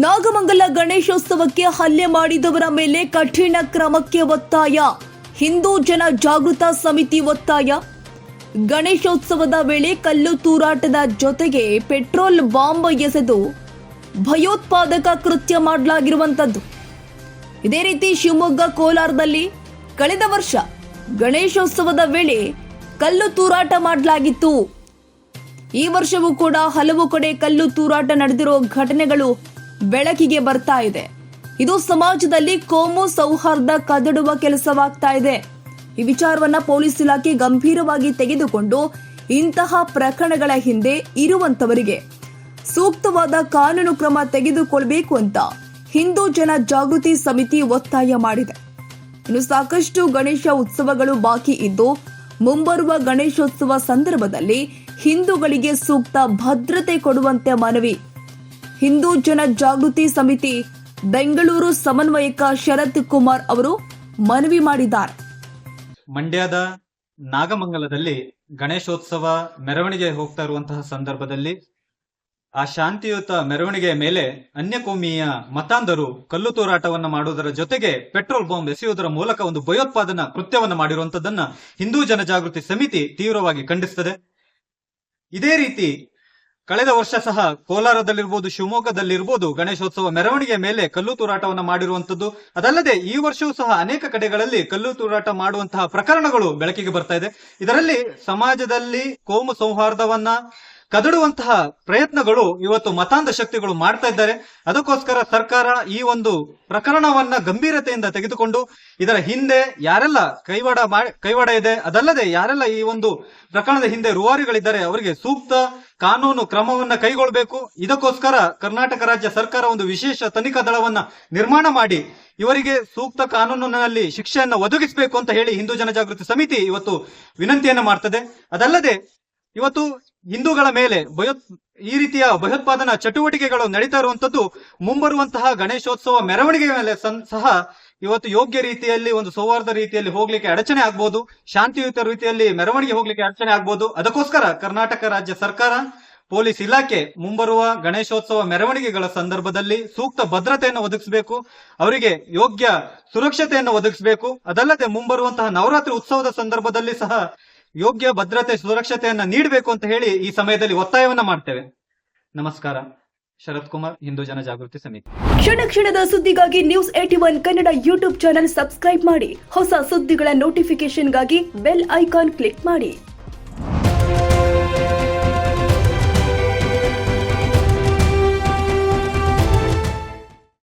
ನಾಗಮಂಗಲ ಗಣೇಶೋತ್ಸವಕ್ಕೆ ಹಲ್ಲೆ ಮಾಡಿದವರ ಮೇಲೆ ಕಠಿಣ ಕ್ರಮಕ್ಕೆ ಒತ್ತಾಯ. ಹಿಂದೂ ಜನ ಜಾಗೃತ ಸಮಿತಿ ಒತ್ತಾಯ. ಗಣೇಶೋತ್ಸವದ ವೇಳೆ ಕಲ್ಲು ತೂರಾಟದ ಜೊತೆಗೆ ಪೆಟ್ರೋಲ್ ಬಾಂಬ್ ಎಸೆದು ಭಯೋತ್ಪಾದಕ ಕೃತ್ಯ ಮಾಡಲಾಗಿರುವಂತದ್ದು. ಇದೇ ರೀತಿ ಶಿವಮೊಗ್ಗ, ಕೋಲಾರದಲ್ಲಿ ಕಳೆದ ವರ್ಷ ಗಣೇಶೋತ್ಸವದ ವೇಳೆ ಕಲ್ಲು ತೂರಾಟ ಮಾಡಲಾಗಿತ್ತು. ಈ ವರ್ಷವೂ ಕೂಡ ಹಲವು ಕಡೆ ಕಲ್ಲು ತೂರಾಟ ನಡೆದಿರೋ ಘಟನೆಗಳು ಬೆಳಕಿಗೆ ಬರ್ತಾ ಇದೆ. ಇದು ಸಮಾಜದಲ್ಲಿ ಕೋಮು ಸೌಹಾರ್ದ ಕದಡುವ ಕೆಲಸವಾಗ್ತಾ ಇದೆ. ಈ ವಿಚಾರವನ್ನ ಪೊಲೀಸ್ ಇಲಾಖೆ ಗಂಭೀರವಾಗಿ ತೆಗೆದುಕೊಂಡು ಇಂತಹ ಪ್ರಕರಣಗಳ ಹಿಂದೆ ಇರುವಂತವರಿಗೆ ಸೂಕ್ತವಾದ ಕಾನೂನು ಕ್ರಮ ತೆಗೆದುಕೊಳ್ಬೇಕು ಅಂತ ಹಿಂದೂ ಜನ ಜಾಗೃತಿ ಸಮಿತಿ ಒತ್ತಾಯ ಮಾಡಿದೆ. ಇನ್ನು ಸಾಕಷ್ಟು ಗಣೇಶ ಉತ್ಸವಗಳು ಬಾಕಿ ಇದ್ದು, ಮುಂಬರುವ ಗಣೇಶೋತ್ಸವ ಸಂದರ್ಭದಲ್ಲಿ ಹಿಂದೂಗಳಿಗೆ ಸೂಕ್ತ ಭದ್ರತೆ ಕೊಡುವಂತೆ ಮನವಿ ಹಿಂದೂ ಜನ ಜಾಗೃತಿ ಸಮಿತಿ ಬೆಂಗಳೂರು ಸಮನ್ವಯಕ ಶರತ್ ಕುಮಾರ್ ಅವರು ಮನವಿ ಮಾಡಿದ್ದಾರೆ. ಮಂಡ್ಯದ ನಾಗಮಂಗಲದಲ್ಲಿ ಗಣೇಶೋತ್ಸವ ಮೆರವಣಿಗೆ ಹೋಗ್ತಾ ಇರುವಂತಹ ಸಂದರ್ಭದಲ್ಲಿ ಆ ಶಾಂತಿಯುತ ಮೆರವಣಿಗೆಯ ಮೇಲೆ ಅನ್ಯಕೋಮೀಯ ಮತಾಂಧರು ಕಲ್ಲು ತೂರಾಟವನ್ನು ಮಾಡುವುದರ ಜೊತೆಗೆ ಪೆಟ್ರೋಲ್ ಬಾಂಬ್ ಎಸೆಯುವುದರ ಮೂಲಕ ಒಂದು ಭಯೋತ್ಪಾದನಾ ಕೃತ್ಯವನ್ನ ಮಾಡಿರುವಂತದ್ದನ್ನ ಹಿಂದೂ ಜನಜಾಗೃತಿ ಸಮಿತಿ ತೀವ್ರವಾಗಿ ಖಂಡಿಸ್ತದೆ. ಇದೇ ರೀತಿ ಕಳೆದ ವರ್ಷ ಸಹ ಕೋಲಾರದಲ್ಲಿರ್ಬೋದು, ಶಿವಮೊಗ್ಗದಲ್ಲಿರ್ಬೋದು ಗಣೇಶೋತ್ಸವ ಮೆರವಣಿಗೆ ಮೇಲೆ ಕಲ್ಲು ತೂರಾಟವನ್ನು ಮಾಡಿರುವಂತದ್ದು ಅದಲ್ಲದೆ ಈ ವರ್ಷವೂ ಸಹ ಅನೇಕ ಕಡೆಗಳಲ್ಲಿ ಕಲ್ಲು ತೂರಾಟ ಮಾಡುವಂತಹ ಪ್ರಕರಣಗಳು ಬೆಳಕಿಗೆ ಬರ್ತಾ ಇದೆ. ಇದರಲ್ಲಿ ಸಮಾಜದಲ್ಲಿ ಕೋಮು ಸೌಹಾರ್ದವನ್ನ ಕದಡುವಂತಹ ಪ್ರಯತ್ನಗಳು ಇವತ್ತು ಮತಾಂಧ ಶಕ್ತಿಗಳು ಮಾಡ್ತಾ ಇದ್ದಾರೆ. ಅದಕ್ಕೋಸ್ಕರ ಸರ್ಕಾರ ಈ ಒಂದು ಪ್ರಕರಣವನ್ನ ಗಂಭೀರತೆಯಿಂದ ತೆಗೆದುಕೊಂಡು ಇದರ ಹಿಂದೆ ಯಾರೆಲ್ಲ ಕೈವಾಡ ಕೈವಾಡ ಇದೆ, ಅದಲ್ಲದೆ ಯಾರೆಲ್ಲ ಈ ಒಂದು ಪ್ರಕರಣದ ಹಿಂದೆ ರೂವಾರಿಗಳಿದ್ದಾರೆ, ಅವರಿಗೆ ಸೂಕ್ತ ಕಾನೂನು ಕ್ರಮವನ್ನ ಕೈಗೊಳ್ಳಬೇಕು ಇದಕ್ಕೋಸ್ಕರ ಕರ್ನಾಟಕ ರಾಜ್ಯ ಸರ್ಕಾರ ಒಂದು ವಿಶೇಷ ತನಿಖಾ ದಳವನ್ನ ನಿರ್ಮಾಣ ಮಾಡಿ, ಇವರಿಗೆ ಸೂಕ್ತ ಕಾನೂನಿನಲ್ಲಿ ಶಿಕ್ಷೆಯನ್ನು ಒದಗಿಸಬೇಕು ಅಂತ ಹೇಳಿ ಹಿಂದೂ ಜನಜಾಗೃತಿ ಸಮಿತಿ ಇವತ್ತು ವಿನಂತಿಯನ್ನು ಮಾಡ್ತದೆ. ಅದಲ್ಲದೆ ಇವತ್ತು ಹಿಂದೂಗಳ ಮೇಲೆ ಭಯೋತ್, ಈ ರೀತಿಯ ಭಯೋತ್ಪಾದನಾ ಚಟುವಟಿಕೆಗಳು ನಡೀತಾ ಇರುವಂತದ್ದು ಮುಂಬರುವಂತಹ ಗಣೇಶೋತ್ಸವ ಮೆರವಣಿಗೆ ಮೇಲೆ ಸಹ ಇವತ್ತು ಯೋಗ್ಯ ರೀತಿಯಲ್ಲಿ ಒಂದು ಸೌಹಾರ್ದ ರೀತಿಯಲ್ಲಿ ಹೋಗ್ಲಿಕ್ಕೆ ಅಡಚಣೆ ಆಗ್ಬಹುದು ಶಾಂತಿಯುತ ರೀತಿಯಲ್ಲಿ ಮೆರವಣಿಗೆ ಹೋಗ್ಲಿಕ್ಕೆ ಅಡಚಣೆ ಆಗ್ಬಹುದು ಅದಕ್ಕೋಸ್ಕರ ಕರ್ನಾಟಕ ರಾಜ್ಯ ಸರ್ಕಾರ, ಪೊಲೀಸ್ ಇಲಾಖೆ ಮುಂಬರುವ ಗಣೇಶೋತ್ಸವ ಮೆರವಣಿಗೆಗಳ ಸಂದರ್ಭದಲ್ಲಿ ಸೂಕ್ತ ಭದ್ರತೆಯನ್ನು ಒದಗಿಸಬೇಕು, ಅವರಿಗೆ ಯೋಗ್ಯ ಸುರಕ್ಷತೆಯನ್ನು ಒದಗಿಸಬೇಕು. ಅದಲ್ಲದೆ ಮುಂಬರುವಂತಹ ನವರಾತ್ರಿ ಉತ್ಸವದ ಸಂದರ್ಭದಲ್ಲಿ ಸಹ ಯೋಗ್ಯ ಭದ್ರತೆ ಸುರಕ್ಷತೆಯನ್ನ ನೀಡಬೇಕು ಅಂತ ಹೇಳಿ ಈ ಸಮಯದಲ್ಲಿ ಒತ್ತಾಯವನ್ನ ಮಾಡ್ತೇವೆ. ನಮಸ್ಕಾರ. ಶರತ್ ಕುಮಾರ್, ಹಿಂದೂ ಜನ ಜಾಗೃತಿ ಸಮಿತಿ. ಕ್ಷಣ ಕ್ಷಣದ ಸುದ್ದಿಗಾಗಿ news eighty one Kannada YouTube channel subscribe ಮಾಡಿ. ಹೊಸ ಸುದ್ದಿಗಳ ನೋಟಿಫಿಕೇಶನ್ಗಾಗಿ ಬೆಲ್ ಐಕಾನ್ ಕ್ಲಿಕ್ ಮಾಡಿ.